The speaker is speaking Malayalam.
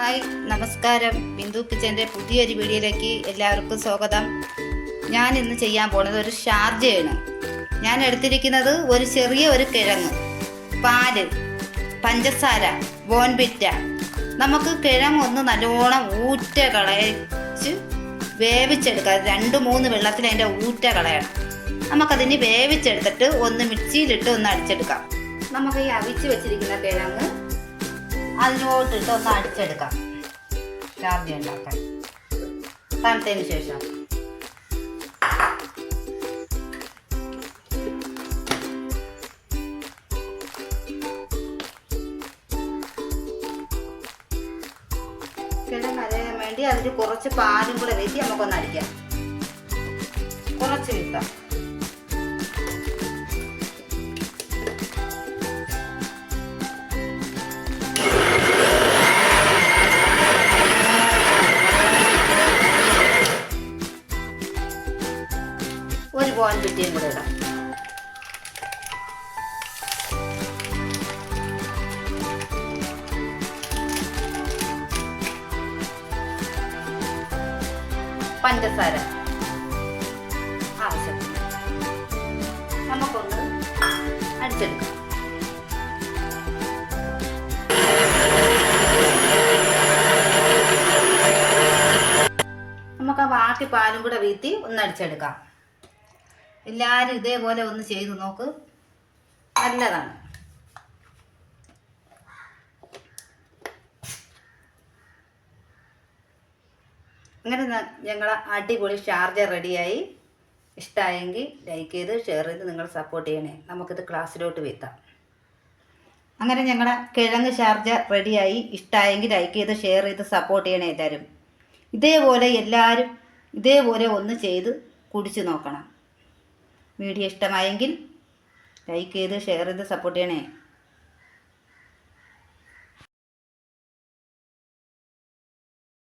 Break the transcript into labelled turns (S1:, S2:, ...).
S1: ഹായ് നമസ്കാരം. ബിന്ദു കിച്ചന്റെ പുതിയൊരു വീഡിയോയിലേക്ക് എല്ലാവർക്കും സ്വാഗതം. ഞാൻ ഇന്ന് ചെയ്യാൻ പോണത് ഒരു ഷാർജയാണ്. ഞാൻ എടുത്തിരിക്കുന്നത് ഒരു ചെറിയ ഒരു കിഴങ്ങ്. പാൽ പഞ്ചസാര ബോൺബിറ്റ നമുക്ക് കിഴങ്ങൊന്ന് നല്ലോണം ഊറ്റ കളയിച്ച് വേവിച്ചെടുക്കാം. രണ്ട് മൂന്ന് വെള്ളത്തിൽ അതിന്റെ ഊറ്റ കളയണം. നമുക്കതിന് വേവിച്ചെടുത്തിട്ട് ഒന്ന് മിക്സിയിലിട്ട് ഒന്ന് അടിച്ചെടുക്കാം. നമുക്ക് ഈ അവിച്ച് വെച്ചിരിക്കുന്ന കിഴങ്ങ് അതിലോട്ടിട്ട് ഒന്ന് അടിച്ചെടുക്കാം. ചാർജ് ഉണ്ടാക്കാൻ. തണുത്തതിന് ശേഷം. അരയാൻ വേണ്ടി അതിൽ കുറച്ച് പാലും കൂടെ വെച്ച് നമുക്കൊന്ന് അടിക്കാം. കുറച്ച് കിട്ടാം. പോൻ കൂടെ ഇടാം. പഞ്ചസാര. ആവശ്യത്തിന്. നമുക്ക് ആ ബാക്കി പാലും കൂടെ വീത്തി ഒന്ന് അടിച്ചെടുക്കാം എല്ലാവരും ഇതേപോലെ ഒന്ന് ചെയ്തു നോക്ക്. നല്ലതാണ്. അങ്ങനെ ഞങ്ങൾ അടിപൊളി ഷാർജ റെഡിയായി ഇഷ്ടമായെങ്കിൽ ലൈക്ക് ചെയ്ത് ഷെയർ ചെയ്ത് നിങ്ങൾ സപ്പോർട്ട് ചെയ്യണേ. നമുക്കിത് ക്ലാസ്സിലോട്ട് വീത്താം അങ്ങനെ ഞങ്ങളുടെ കിഴങ്ങ് ഷാർജ റെഡിയായി ഇഷ്ടമായെങ്കിൽ ലൈക്ക് ചെയ്ത് ഷെയർ ചെയ്ത് സപ്പോർട്ട് ചെയ്യണേ എല്ലാവരും ഇതേപോലെ എല്ലാവരും ഇതേപോലെ ഒന്ന് ചെയ്ത് കുടിച്ചു നോക്കണം. വീഡിയോ ഇഷ്ടമായെങ്കിൽ ലൈക്ക് ചെയ്ത് ഷെയർ ചെയ്ത് സപ്പോർട്ട് ചെയ്യണേ.